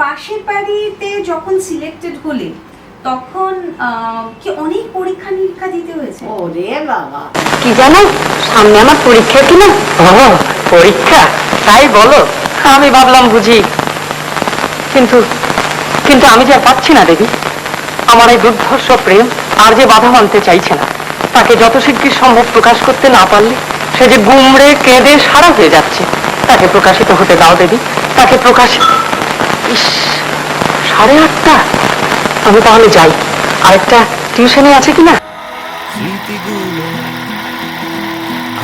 পাশের বাড়িতে যখন সিলেক্টেড হলে তখন কি অনেক পরীক্ষা নিরীক্ষা দিতে হয়েছে? ওরে বাবা। কি জানো? সামনে আমার পরীক্ষা কি না? পরীক্ষা? তাই বলো। আমি ভাবলাম বুঝি। কিন্তু কিন্তু আমি যা পাচ্ছি না দেবী। আমার এই দুর্ধর্ষ প্রেম আর যে বাধা মানতে চাইছে না তাকে যত শিগগির সম্ভব প্রকাশ করতে না পারলে সে যে গুমড়ে কেঁদে সারা হয়ে যাচ্ছে তাকে প্রকাশিত হতে দাও দেবী। তাকে প্রকাশ ইস সাড়ে আটটা? আমি তাহলে যাই। আরেকটা টিউশনে আছে কিনা? স্মৃতিগুলো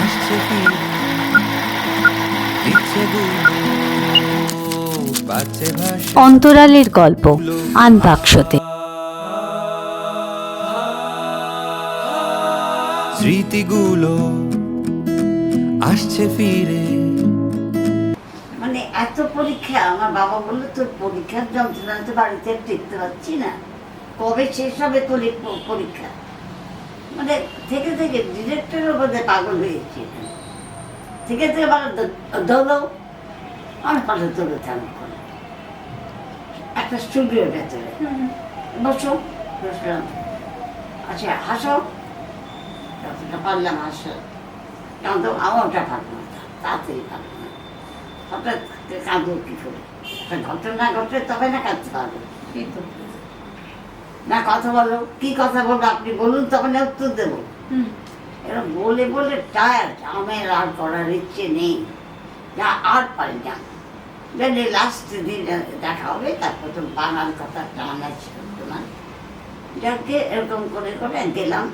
আসছে অন্তরালের গল্প আনবাক্সতে স্মৃতিগুলো আসছে ফিরে। এত পরীক্ষা, আমার বাবা বলল, তোর পরীক্ষার যন্ত্রণা তো বাড়িতে টিকতে পারছি না। কবে শেষ হবে তোর পরীক্ষা? মানে থেকে থেকে ডিরেক্টরের বোধহয় পাগল হয়েছে। থেকে থেকে বলো ধরো অনেক পাশে তোলে থাম করে একটা স্টুডিওর ভেতরে। বসো। বসলাম। আচ্ছা হাসো। যতটা পারলাম হাসো। কারণ তো আমারটা পারব না, তাড়াতাড়ি না হঠাৎ কাঁদবো কি করে? একটা ঘটনা ঘটে তবে না কাঁদতে পারব। এই তো। না কথা বলো কি কথা বলব আপনি বলুন তখন উত্তর দেবো। হুম। এরা বলে বলে টায়ার আমার আর করার ইচ্ছে নেই। যা আর পারি না। জানি লাস্ট দিন দেখা হবে তারপর তো বাঙাল কথা টানা ছিল তোমার। যাকে এরকম করে করে গেলাম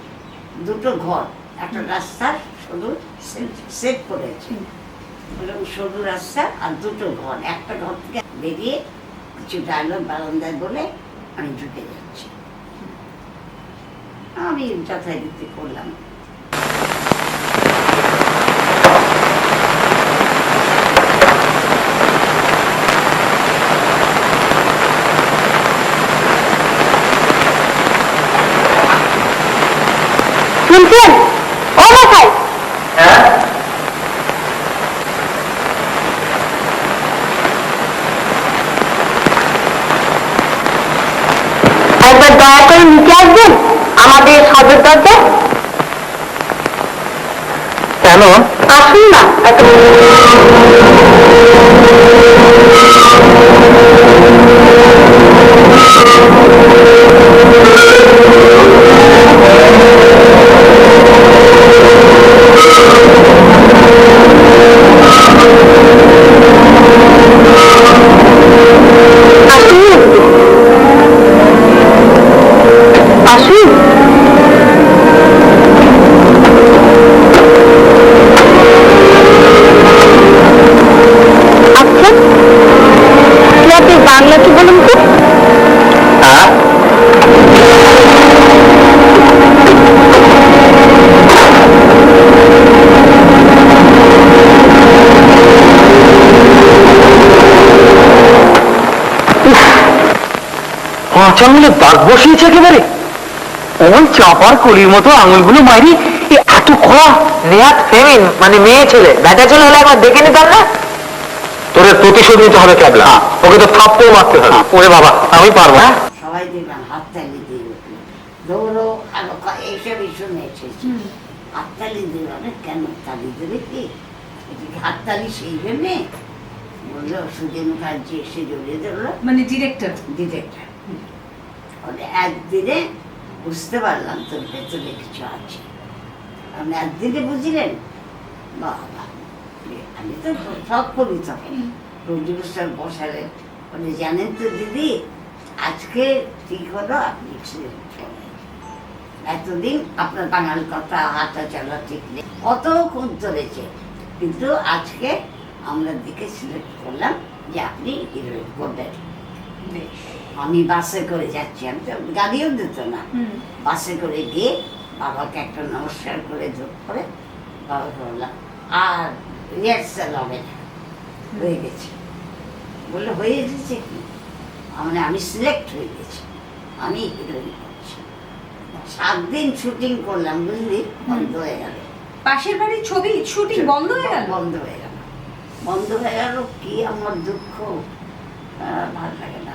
দুটো ঘর একটা রাস্তার শুধু সেট করেছে। সরু রাস্তা আর দুটো ঘর। একটা ঘর থেকে বেরিয়ে কিছু ডায়লগ বারান্দায় বলে আমি ঢুকে যাচ্ছি। আমি যথারীতি করলাম। শুনছেন? ও মাথায় একবার দয়া আসবেন আমাদের সদর দরজা কেন? আসুন না আচমনে দাগ বসিয়েছে একেবারে। ওই চাপার কলির মতো আঙুলগুলো মারি এত খোলা নেহাত ফেমিন মানে মেয়ে ছেলে। বেটা ছেলে হলে একবার দেখে নিতাম না? তোর প্রতিশোধ নিতে হবে ক্যাবলা। ওকে তো থাপ্পড় মারতে হবে। ওরে বাবা আমি পারব হ্যাঁ? সবাই দেখলাম হাততালি দিয়ে দৌড়ো এইসব হাততালি দিল না কেন তালি দেবে কি? হাততালি সেই জন্যে? বলল সুজয় মুখার্জি এসে জড়িয়ে ধরলো। মানে ডিরেক্টর ডিরেক্টর একদিনে বুঝতে পারলাম তোর ভেতরে কিছু আছে। আপনি একদিনে বুঝলেন? বাবা আমি তো সব করি তখন রোজুর স্যার বসালেন বলে জানেন তো দিদি আজকে ঠিক হলো আপনি। এতদিন আপনার বাঙাল কথা হাঁটা চলা ঠিক নেই। কতক্ষণ ধরেছে কিন্তু আজকে আমরা দিকে সিলেক্ট করলাম যে আপনি হিরোইন করবেন আমি বাসে করে যাচ্ছি আমি তো গাড়িও দিত না। বাসে করে গিয়ে বাবাকে একটা নমস্কার করে যোগ করে বাবাকে বললাম আর রিহার্সাল হবে না। হয়ে গেছে। বলল হয়ে গেছে কি? মানে আমি সিলেক্ট হয়ে গেছি। আমি হিরোইন করছি। সাত দিন শুটিং করলাম বুঝলি? বন্ধ হয়ে গেল। পাশের বাড়ির ছবি শুটিং বন্ধ হয়ে গেল? বন্ধ হয়ে গেল। বন্ধ হয়ে গেল কি আমার দুঃখ? ভালো লাগে না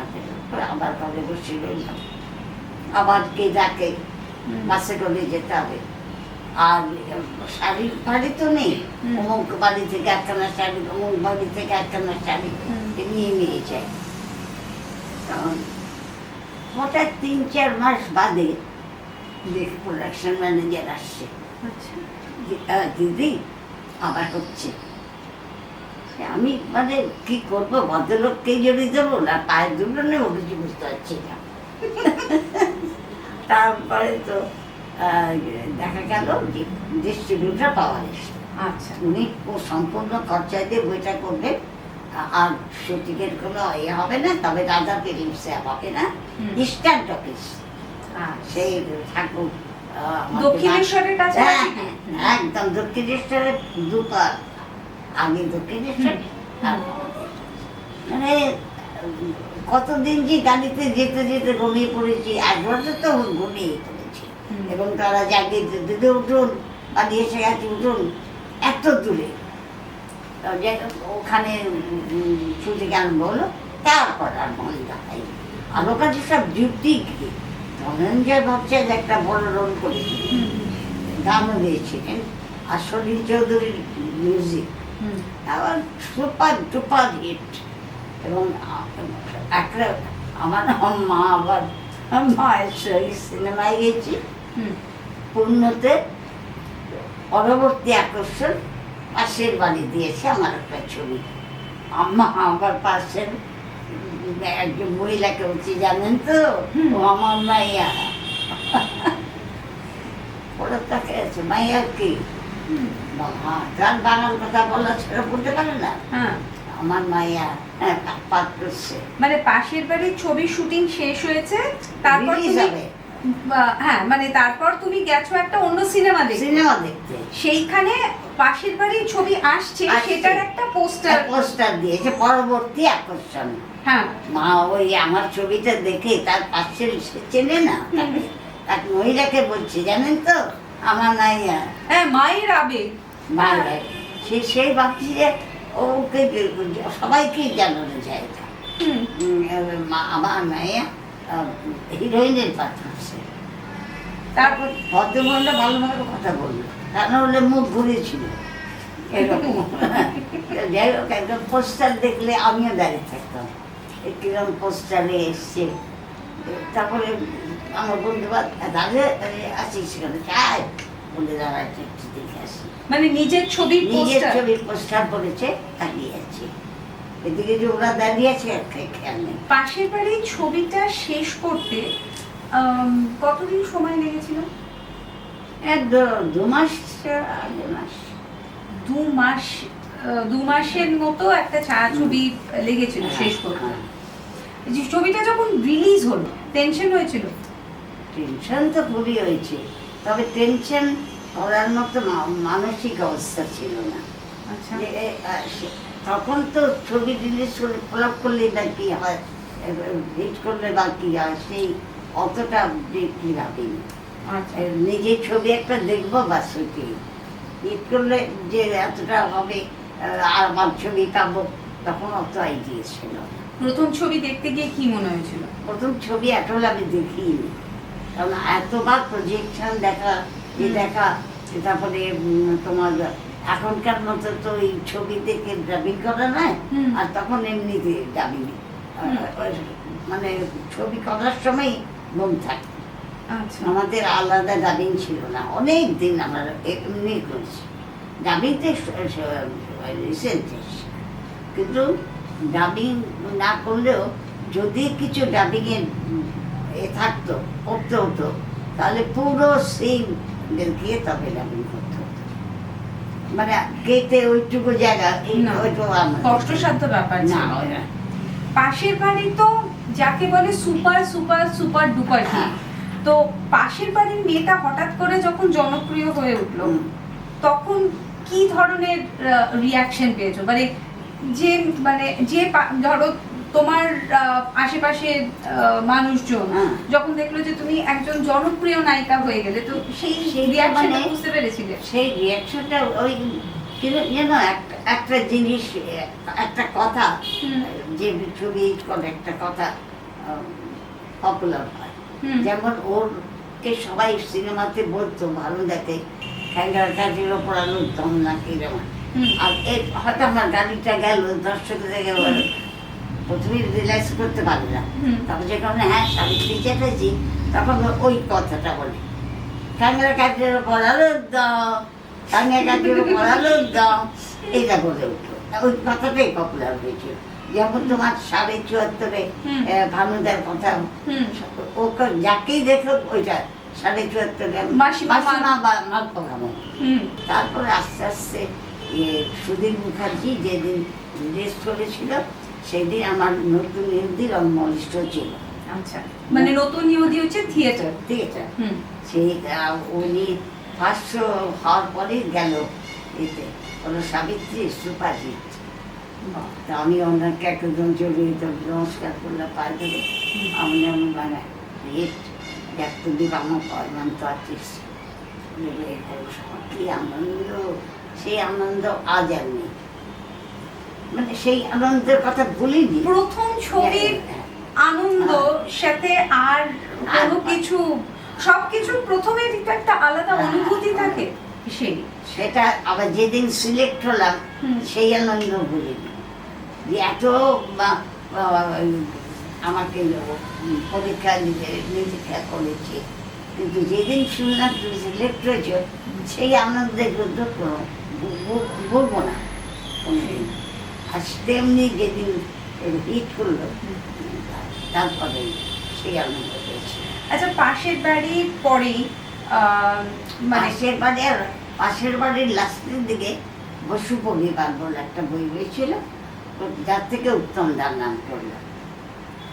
আবার ঘরে বসে রইলাম। আবার কে ডাকে বাসে করে যেতে হবে। আর শাড়ি ফাড়ি তো নেই। অমুক বাড়ি থেকে একখানা শাড়ি অমুক বাড়ি থেকে একখানা শাড়ি। নিয়ে নিয়ে যায়। হঠাৎ তিন চার মাস বাদে দেখি প্রোডাকশন ম্যানেজার আসছে। আচ্ছা। দিদি আবার হচ্ছে। আমি মানে কি করব? ভদ্রলোককে জড়িয়ে দেবো না পায়ের দুটো নেব কিছু বুঝতে পারছি না। তারপরে তো দেখা গেল যে ডিস্ট্রিবিউটার পাওয়া গেছে। আচ্ছা। উনি ও সম্পূর্ণ খরচা দিয়ে বইটা করবেন আর শুটিংয়ের কোনো ইয়ে হবে না তবে রাজা ফিলিমসে হবে না। ইস্টার্ন টকিস আচ্ছা। সেই ঠাকুর দক্ষিণেশ্বরের কাছে হ্যাঁ, হ্যাঁ, একদম দক্ষিণেশ্বরের দুপার আগে দক্ষিণেশ্বর মানে কতদিন যে গাড়িতে যেতে যেতে ঘুমিয়ে পড়েছি এক বছর তো ঘুমিয়ে পড়েছি। এবং তারা জাগিয়ে দিতে, দিদি উঠুন বাড়ি এসে গেছে উঠুন এত দূরে। ওখানে ছুটি গান বলো তারপর আর মন দেখাই আরও কাছে সব ডিউটি গিয়ে ধনঞ্জয় ভট্টাচার্য একটা বড় রোল করেছিল হুম, গানও দিয়েছিলেন। আর সলিল চৌধুরীর মিউজিক আবার সুপার টুপার হিট। এবং একটা আমার মা আবার মায়ের সঙ্গে সিনেমায় গেছি। পূর্ণতে পরবর্তী আকর্ষণ পাশের বাড়ি দিয়েছে আমার একটা ছবি। আম্মা আমার পাশের একজন মহিলাকে বলছি জানেন তো? ও আমার মাইয়া। ওরা তাকে আছে মাইয়া কি? বাবা, গান বাংলার কথা বলা সেটা বলতে পারে না। হ্যাঁ। আমার হ্যাঁ মানে পাশের বাড়ির ছবির শুটিং শেষ হয়েছে তারপর তুমি হ্যাঁ মানে তারপর তুমি গেছো একটা অন্য সিনেমা দেখতে। সিনেমা দেখতে। সেইখানে পাশের বাড়ির ছবি আসছে। সেটার একটা পোস্টার। পোস্টার দিয়েছে পরবর্তী আকর্ষণ। হ্যাঁ। মা ওই আমার ছবিটা দেখে তার পাশে সে চেনে না তাকে। এক মহিলাকে বলছি জানেন তো? আমার নাইয়া হ্যাঁ মায়ের আবেগ। মায়েরা সে সেই ভাবছি যে ওকে সবাইকেই জানানো যায় আমার মাইয়া হিরোইনের করছে তারপর ভদ্রমহিলা ভালো ভালো কথা বলল। তা হলে মুখ ঘুরেছিল। এরকম। যাই হোক একদম পোস্টার দেখলে আমিও দাঁড়িয়ে থাকতাম। কিরম পোস্টারে এসছে। তারপরে আমার বন্ধু দাঁড়িয়ে আছিস সেখানে। চাই বলে দাঁড়াচ্ছে একটু দেখে আসি। মানে নিজের ছবির নিজের পোস্টার? পোস্টার পড়েছে দাঁড়িয়ে আছি। এদিকে যে ওরা দাঁড়িয়ে আছে খেয়াল নেই। পাশের বাড়ির ছবিটা শেষ করতে কতদিন সময় লেগেছিল? এক দু- দু মাস দু মাস। দু মাস দু মাসের মতো একটা ছায়াছবি লেগেছিল শেষ করতে। হ্যাঁ। ছবিটা যখন রিলিজ হলো টেনশন হয়েছিল? টেনশন তো খুবই হয়েছে। তবে টেনশন করার মতো মানসিক অবস্থা ছিল না। আচ্ছা। তখন তো ছবি রিলিজ করে ফ্লপ করলে বা কি হয় হিট করলে বা কি হয় সেই অতটা কি ভাবিনি। আচ্ছা। নিজের ছবি একটা দেখব বা সেটি হিট করলে যে এতটা হবে আর আমার ছবি পাবো তখন অত আইডিয়া ছিল প্রথম ছবি দেখতে গিয়ে কি মনে হয়েছিল? প্রথম ছবি এখন আমি দেখিনি। কারণ এতবার প্রজেকশন দেখা এ দেখা তারপরে তোমার এখনকার মতো তো এই ছবি থেকে ডাবিং করা নয়। আর তখন এমনিতে ডাবিং। মানে ছবি করার সময় মন থাকে। আচ্ছা। আমাদের আলাদা ডাবিং ছিল না অনেক দিন আমরা এমনি করেছি। ডাবিংতে রিসেন্ট কিন্তু ডাবিং না করলেও যদি কিছু ডাবিং এর উম, এ থাকতো করতে হতো তাহলে পুরো সিন দেখিয়ে তবে ডাবিং করতে হতো মানে কেটে ওইটুকু জায়গা। ওইটুকু কষ্টসাধ্য ব্যাপার না পাশের বাড়ি তো যাকে বলে সুপার সুপার সুপার ডুপার হ্যাঁ। তো পাশের বাড়ির মেয়েটা হঠাৎ করে যখন জনপ্রিয় হয়ে উঠল তখন কি ধরনের রিয়াকশন পেয়েছ? মানে যে মানে যে ধরো তোমার আহ, আশেপাশের মানুষজন হ্যাঁ। যখন দেখল যে তুমি একজন জনপ্রিয় নায়িকা হয়ে গেলে তো সেই রিয়াকশনটা মানে- বুঝতে পেরেছিলে সেই রিয়াকশনটা ওই যেন একটা জিনিস একটা কথা যে ছবি একটা কথা পপুলার হয়। যেমন ওরকে সবাই সিনেমাতে বলতো ভালো দেখে খ্যাঙ্গার কাজের ওপর আলুর দম যেমন হুম। আর এর হয়তো আমার গাড়িটা গেল দর্শক থেকে প্রথমে রিয়েলাইজ করতে পারি না। হুম। যখন হ্যাঁ সাবিত্রী চেপেছি তখন ওই কথাটা বলি। কাজের ওপর আলুর দম এটা বলে উঠল। ওই কথাটাই পপুলার হয়েছিল। যেমন তোমার সাড়ে চুয়াত্তরে ভানুদার কথা। ওকে যাকেই দেখো ওইটা সাড়ে চুয়াত্তরে তারপরে আস্তে আস্তে সুধীর মুখার্জি যেদিন রিলিজ করেছিল সেদিন আমার নতুন হিন্দি রঙ্গমঞ্চ ছিল আচ্ছা মানে নতুন ইহুদি হচ্ছে থিয়েটার হুম। সেই উনি ফার্স্ট হওয়ার পরে গেল এতে। ওরা সাবিত্রী সুপারহিট। তা আমি ওনাকে একদম জড়িয়ে নমস্কার করলাম পায়ে ধরে আমি যেমন মানে হিট দেখ তুমি আমার পরমান্ত আর্টিস্ট কি আনন্দ সেই আনন্দ আজ আর নেই। মানে সেই আনন্দের কথা ভুলিনি প্রথম ছবির আনন্দ সাথে আর কোনো কিছু সবকিছু প্রথমে কিন্তু একটা আলাদা হ্যাঁ। অনুভূতি থাকে। সেই সেটা আবার যেদিন সিলেক্ট হলাম সেই আনন্দ ভুলিনি যে এত আমাকে পরীক্ষা নিরীক্ষা করেছে। কিন্তু যেদিন শুনলাম তুমি সিলেক্ট হয়েছ সেই আনন্দের ভু- ভুলবো না। আর তেমনি যেদিন হিট করল তারপরে সেই আনন্দ পেয়েছি। আচ্ছা পাশের বাড়ির পরেই মানে পাশের বাড়ি আর পাশের বাড়ির লাস্টের দিকে বসু পরিবার বলে একটা বই হয়েছিল যার থেকে উত্তম দার নাম করল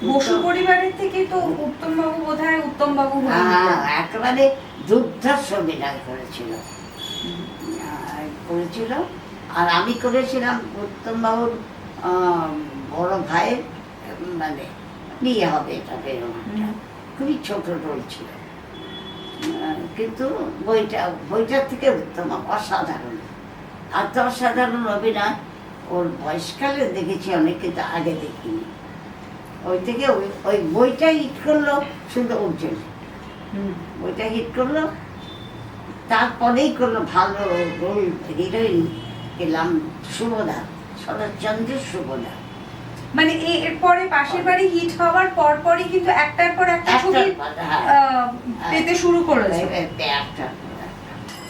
বসু পরিবারের থেকে তো উত্তম বাবু বোধ হয় উত্তম বাবু হ্যাঁ, একেবারে দুর্ধর্ষ অভিনয় করেছিল। করেছিল। আর আমি করেছিলাম উত্তম বাবুর বড় ভাইয়ের মানে বিয়ে হবে এটা বেরোনোটা। খুবই ছোট রোল ছিল। কিন্তু বইটা বইটার থেকে উত্তম অসাধারণ। এত অসাধারণ অভিনয় ওর বয়সকালে দেখেছি অনেক কিন্তু আগে দেখিনি। ওই থেকে ওই ওই বইটা হিট করল শুধু ওর জন্য বইটা হিট করল তারপরেই করল ভালো রোল হিরোইন। পেলাম শুভদা শরৎচন্দ্র শুভদা। মানে এরপরে পাশের বাড়ি হিট হওয়ার পর পরই কিন্তু একটার পর একটা ছবি হ্যাঁ। পেতে শুরু করেছে।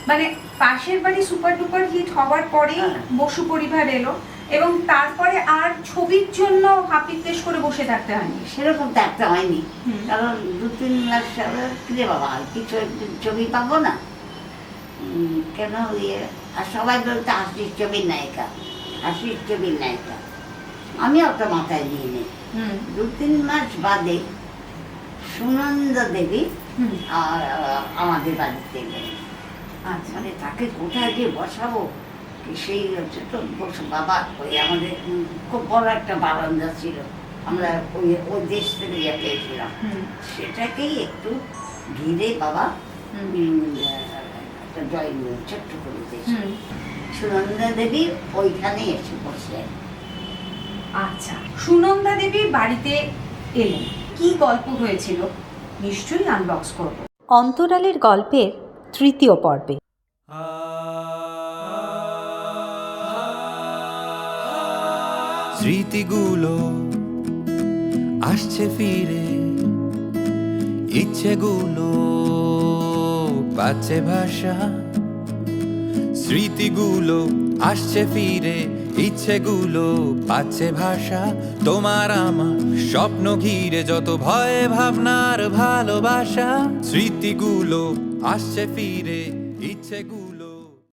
মানে পাশের বাড়ি সুপার ডুপার হিট হওয়ার পরেই হ্যাঁ। বসু পরিবার এলো এবং তারপরে আর ছবির জন্য হাপিত্তেশ করে বসে থাকতে হয়নি। সেরকম তো একটা হয়নি। কারণ দু তিন লাখ কিনে বাবা আর কি ছবি পাবো না? কেন ইয়ে? আর সবাই বলতো হাসির ছবির নায়িকা হাসির ছবির নায়িকা আমি অত মাথায় নিয়ে নিই দু তিন মাস বাদে সুনন্দা দেবী আর আমাদের বাড়িতে আচ্ছা। মানে তাকে কোথায় গিয়ে বসাবো? সেই হচ্ছে তো বস বাবা ওই আমাদের খুব বড় একটা বারান্দা ছিল। আমরা ওই ওই দেশ থেকে যা পেয়েছিলাম সেটাকেই একটু ঘিরে বাবা একটা ড্রয়িং রুম ছোট্ট করে দিয়েছে। সুনন্দা দেবী ওইখানে এসে বসলেন। আচ্ছা সুনন্দা দেবী বাড়িতে এলেন। কি গল্প হয়েছিল? নিশ্চয়ই আনবক্স করব। অন্তরালের গল্পের তৃতীয় পর্বে। স্মৃতিগুলো আসছে ফিরে ইচ্ছেগুলো পাচ্ছে ভাষা। স্মৃতিগুলো আসছে ফিরে, ইচ্ছেগুলো পাচ্ছে ভাষা। তোমার আমার স্বপ্ন ঘিরে যত ভয়ে ভাবনার ভালোবাসা। স্মৃতিগুলো আসছে ফিরে, ইচ্ছেগুলো